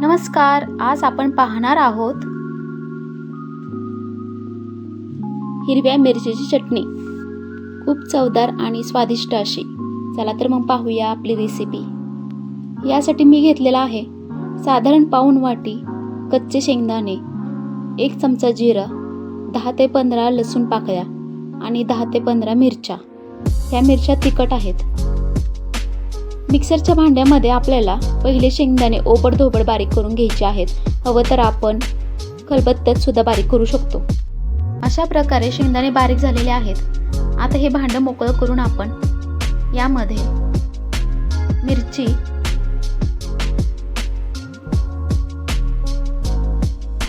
नमस्कार आज आपण पाहणार आहोत हिरव्या मिरचीची चटणी. खूप चवदार आणि स्वादिष्ट अशी. चला तर मग पाहूया आपली रेसिपी यासाठी मी घेतलेला आहे साधारण पाऊण वाटी कच्चे शेंगदाणे एक चमचा जिरं दहा ते पंधरा लसूण पाकळ्या आणि दहा ते पंधरा मिरच्या. ह्या मिरच्या तिखट आहेत. मिक्सरच्या भांड्यामध्ये आपल्याला पहिले शेंगदाणे ओबड धोबड बारीक करून घ्यायचे आहेत. हवं तर आपण खलबत्त्यात सुद्धा बारीक करू शकतो. अशा प्रकारे शेंगदाणे बारीक झालेले आहेत. आता हे भांडं मोकळं करून आपण यामध्ये मिरची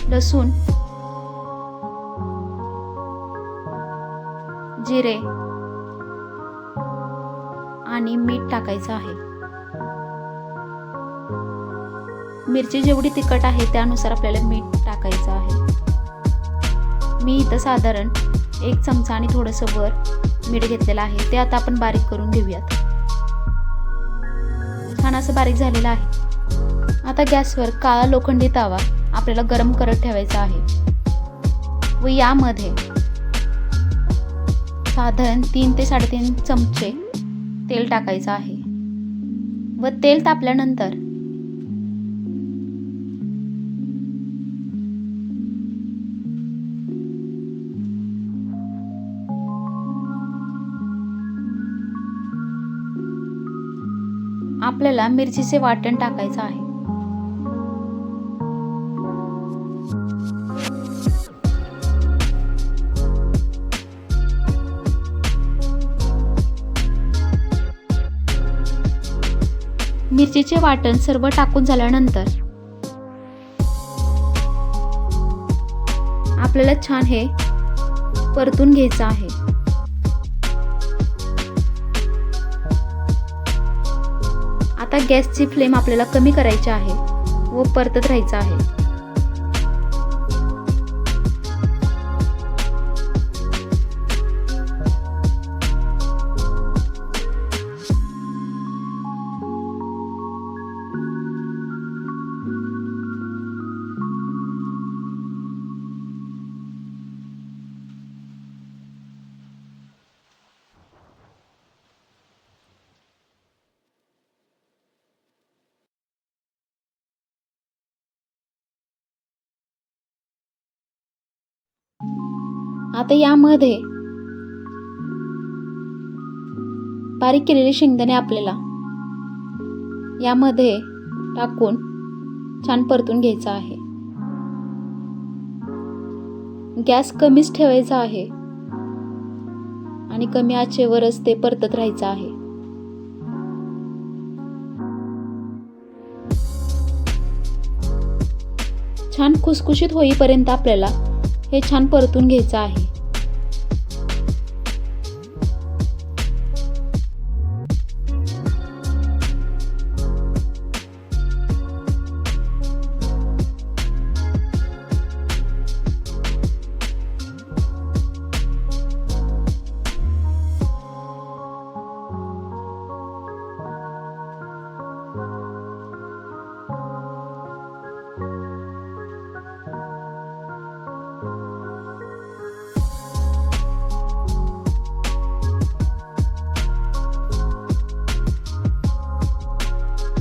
लसूण जिरे आणि मीठ टाकायचं आहे. मिरची जेवढी तिखट आहे त्यानुसार आपल्याला मीठ टाकायचं आहे. मी इथं साधारण एक चमचा आणि थोडंसं वर मीठ घेतलेलं आहे. ते आता आपण बारीक करून घेऊयात. छान असं बारीक झालेलं आहे. आता गॅसवर काळा लोखंडी तावा आपल्याला गरम करत ठेवायचा आहे. व यामध्ये साधारण तीन ते साडेतीन चमचे तेल टाकायचं आहे. व तेल तापल्यानंतर आपल्याला मिरचीचे वाटण टाकायचं आहे. मिरचीचे वाटण सर्व टाकून झाल्यानंतर आपल्याला छान हे परतून घ्यायचं आहे. आता गॅसची फ्लेम आपल्याला कमी करायची आहे व परतत राहायचं आहे. आता यामध्ये बारीक केलेले शेंगदाणे आपल्याला यामध्ये टाकून छान परतून घ्यायचा आहे. गॅस कमीच ठेवायचा आहे आणि कमी आचेवरच ते परतत राहायचं आहे. छान खुसखुशीत होईपर्यंत आपल्याला हे छान परतून घ्यायचं आहे.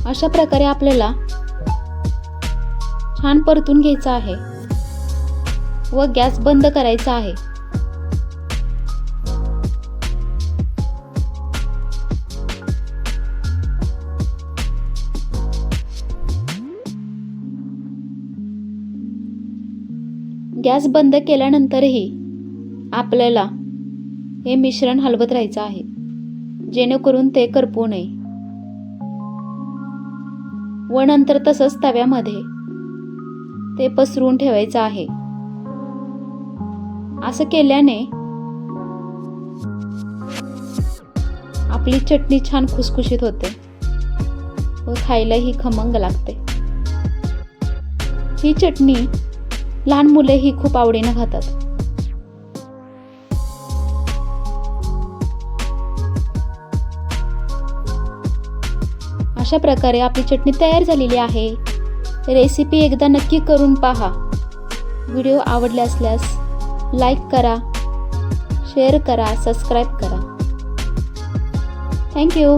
अशा प्रकारे आपल्याला छान परतून घ्यायचं आहे व गॅस बंद करायचा आहे. गॅस बंद केल्यानंतरही आपल्याला हे मिश्रण हलवत राहायचं आहे. जेणेकरून ते करपू नये. व नंतर तसंच तव्यामध्ये. ते पसरून ठेवायचं आहे. असं केल्याने आपली चटणी छान खुसखुशीत होते व खायलाही खमंग लागते. ही चटणी लहान मुलेही खूप आवडीनं खातात. अशा प्रकारे आपली चटणी तयार झालेली आहे. रेसिपी एकदा नक्की करून पहा. व्हिडिओ आवडले असल्यास लाईक करा शेअर करा सबस्क्राईब करा. थँक्यू